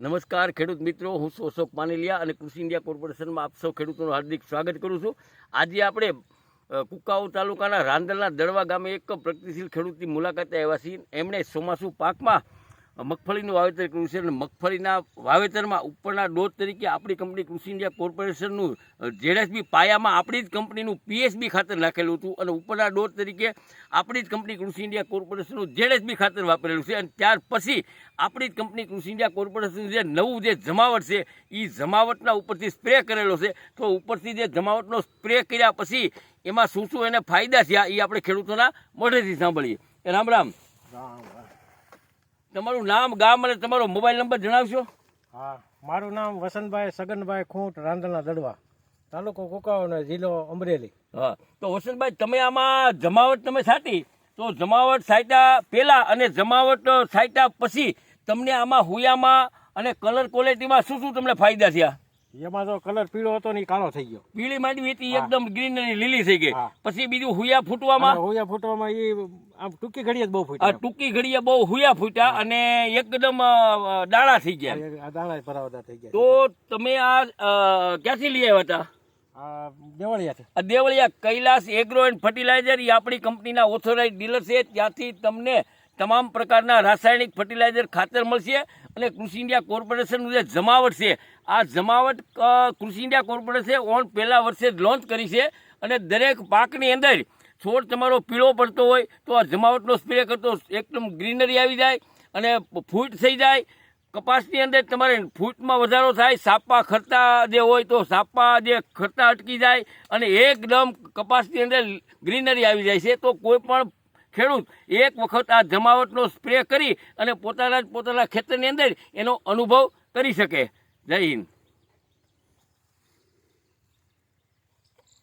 નમસ્કાર, ખેડૂત મિત્રો, હું છું અશોક પાનેલિયા અને કૃષિ ઇન્ડિયા કોર્પોરેશનમાં આપ સૌ ખેડૂતોનું હાર્દિક સ્વાગત કરું છું. આજે આપણે કુકાઉ તાલુકાના રાંદલના દળવા ગામે એક પ્રગતિશીલ ખેડૂતની મુલાકાતે આવ્યા છીએ. એમણે ચોમાસુ પાકમાં મગફળીનું વાવેતર કર્યું છે અને મગફળીના વાવેતરમાં ઉપરના ડોઝ તરીકે આપણી કંપની કૃષિ ઇન્ડિયા કોર્પોરેશનનું જેડએસબી પાયામાં આપણી જ કંપનીનું પીએસબી ખાતર નાખેલું હતું અને ઉપરના ડોઝ તરીકે આપણી જ કંપની કૃષિ ઇન્ડિયા કોર્પોરેશનનું જેડએસબી ખાતર વાપરેલું છે અને ત્યાર પછી આપણી જ કંપની કૃષિ ઇન્ડિયા કોર્પોરેશનનું જે નવું જે જમાવટ છે એ જમાવટના ઉપરથી સ્પ્રે કરેલો છે. તો ઉપરથી જે જમાવટનો સ્પ્રે કર્યા પછી એમાં શું શું એને ફાયદા થયા એ આપણે ખેડૂતોના મોઢેથી સાંભળીએ. રામ. રામ રામ. તમારું નામ ગામ અને તમારો મોબાઈલ નંબર જણાવશો? હા મારું નામ વસંતભાઈ સગનભાઈ ખૂંટ રાંધણા દડવા તાલુકો કુકાવ અને જિલ્લો અમરેલી. હા તો વસંતભાઈ તમે આમાં જમાવટ તમે સાટી તો જમાવટ સાટ્યા પહેલા અને જમાવટ સાટ્યા પછી તમને આમાં હુયામાં અને કલર ક્વોલિટીમાં શું શું તમને ફાયદા થયા? એમાં તો કલર પીળો હતો ને કાળો થઈ ગયો. પીળી માંડવી હતી એકદમ એકદમ અને લીલી થઈ ગઈ. પછી બીજું હુયા ફૂટવામાં? હુયા ફૂટવામાં એ આમ ટૂંકી ઘડીએ બહુ ફૂટ્યા. ટૂંકી ઘડીએ બહુ હુયા ફૂટ્યા અને એકદમ દાણા થઈ ગયા. દાણા ભરાવતા થઈ ગયા. તો તમે આ ક્યાંથી લઈ આવ્યા હતા? આ Devaliya Devaliya Kailas agro and fertiliser એ આપણી કંપનીના ઓથોરાઇઝ ડીલર છે. ત્યાંથી તમને તમામ પ્રકારના રાસાયણિક ફર્ટિલાઇઝર ખાતર મળશે અને કૃષિ ઇન્ડિયા કોર્પોરેશનનું જે જમાવટ છે. આ જમાવટ કૃષિ ઇન્ડિયા કોર્પોરેશને ઓન પહેલા વર્ષે જ લોન્ચ કરી છે અને દરેક પાકની અંદર છોડ તમારો પીળો પડતો હોય તો આ જમાવટનો સ્પ્રે કરતો એકદમ ગ્રીનરી આવી જાય અને ફૂટ થઈ જાય. કપાસની અંદર તમારે ફૂટમાં વધારો થાય, સાપા ખરતા જે હોય તો સાપા જે ખરતા અટકી જાય અને એકદમ કપાસની અંદર ગ્રીનરી આવી જાય છે. તો કોઈ પણ ખેડૂત એક વખત આ જમાવટનો સ્પ્રે કરી અને પોતાના પોતાના ખેતરની અંદર એનો અનુભવ કરી શકે. જય હિન્દ.